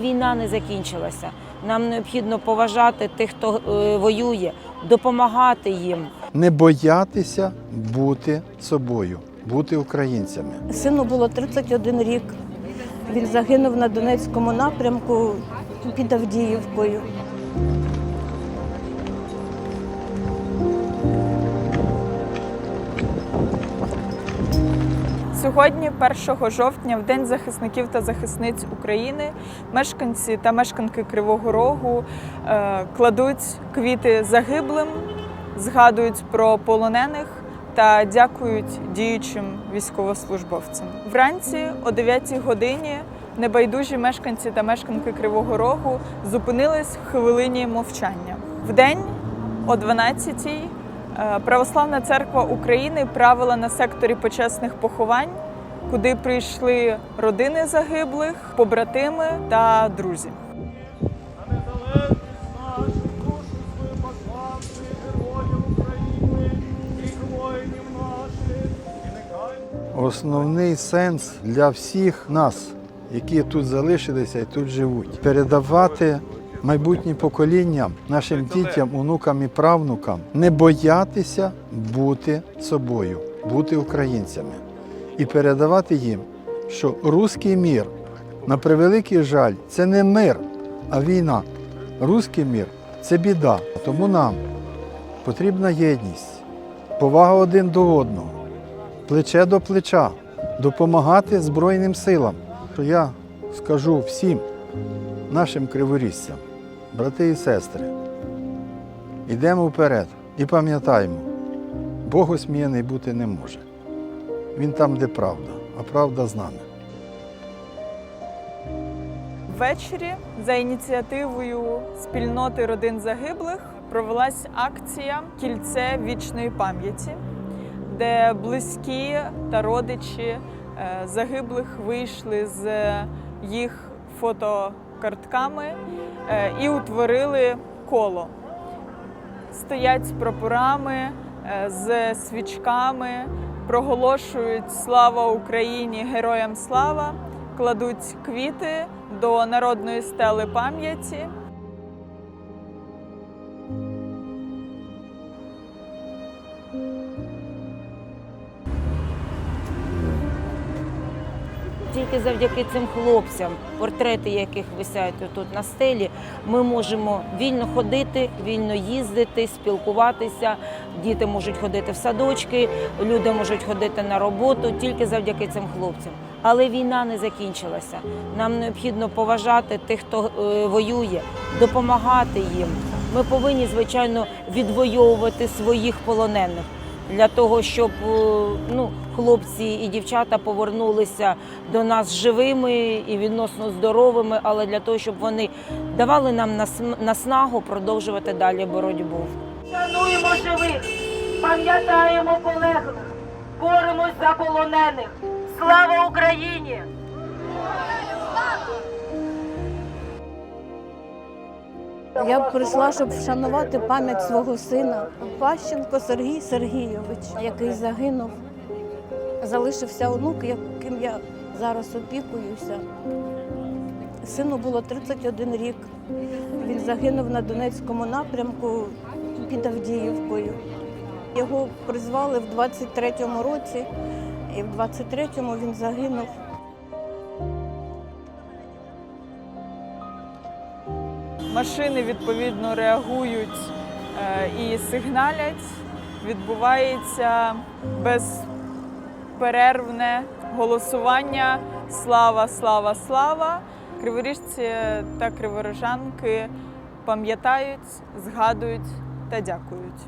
Війна не закінчилася. Нам необхідно поважати тих, хто е, воює, допомагати їм. не боятися бути собою, бути українцями. Сину було 31 рік. Він загинув на Донецькому напрямку під Авдіївкою. Сьогодні, 1 жовтня, в День захисників та захисниць України, мешканці та мешканки Кривого Рогу е, кладуть квіти загиблим, згадують про полонених та дякують діючим військовослужбовцям. Вранці о 9 годині небайдужі мешканці та мешканки Кривого Рогу зупинились в хвилині мовчання. Вдень о 12-й Е, Православна церква України правила на секторі почесних поховань, куди прийшли родини загиблих, побратими та друзі. Основний сенс для всіх нас, які тут залишилися і тут живуть, передавати майбутнім поколінням, нашим дітям, онукам і правнукам, не боятися бути собою, бути українцями і передавати їм, що руський мір, на превеликий жаль, це не мир, а війна. Руський мір це біда. Тому нам потрібна єдність, повага один до одного плече до плеча, допомагати Збройним силам. Я скажу всім нашим криворіжцям, брати і сестри, йдемо вперед і пам'ятаємо, Бог осміяний бути не може. Він там, де правда, а правда з нами. Ввечері за ініціативою спільноти родин загиблих провелась акція Кільце вічної пам'яті, де близькі та родичі е, загиблих вийшли з їх фотокартками е, і утворили коло. Стоять з прапорами, е, з свічками, проголошують Слава Україні! Героям слава! кладуть квіти до народної стели пам'яті. Тільки завдяки цим хлопцям, портрети яких висять тут на стелі, ми можемо вільно ходити, вільно їздити, спілкуватися. Діти можуть ходити в садочки, люди можуть ходити на роботу тільки завдяки цим хлопцям. Але війна не закінчилася. Нам необхідно поважати тих, хто е, воює, допомагати їм. Ми повинні, звичайно, відвоювати своїх полонених для того, щоб е, ну, хлопці і дівчата повернулися до нас живими і відносно здоровими, але для того, щоб вони давали нам наснагу продовжувати далі боротьбу. Шануємо живих, пам'ятаємо полеглих, боремось за полонених. Слава Україні! Я прийшла, щоб вшанувати пам'ять свого сина Пащенко Сергій Сергійович, який загинув. Залишився онук, яким я зараз опікуюся. Сину було 31 рік. Він загинув на Донецькому напрямку під Авдіївкою. Його призвали в 23-му році, і в 23-му він загинув. Машини відповідно реагують е, і сигналять. Відбувається безперервне голосування Слава, слава, слава! Криворіжці та криворожанки пам'ятають, згадують та дякують.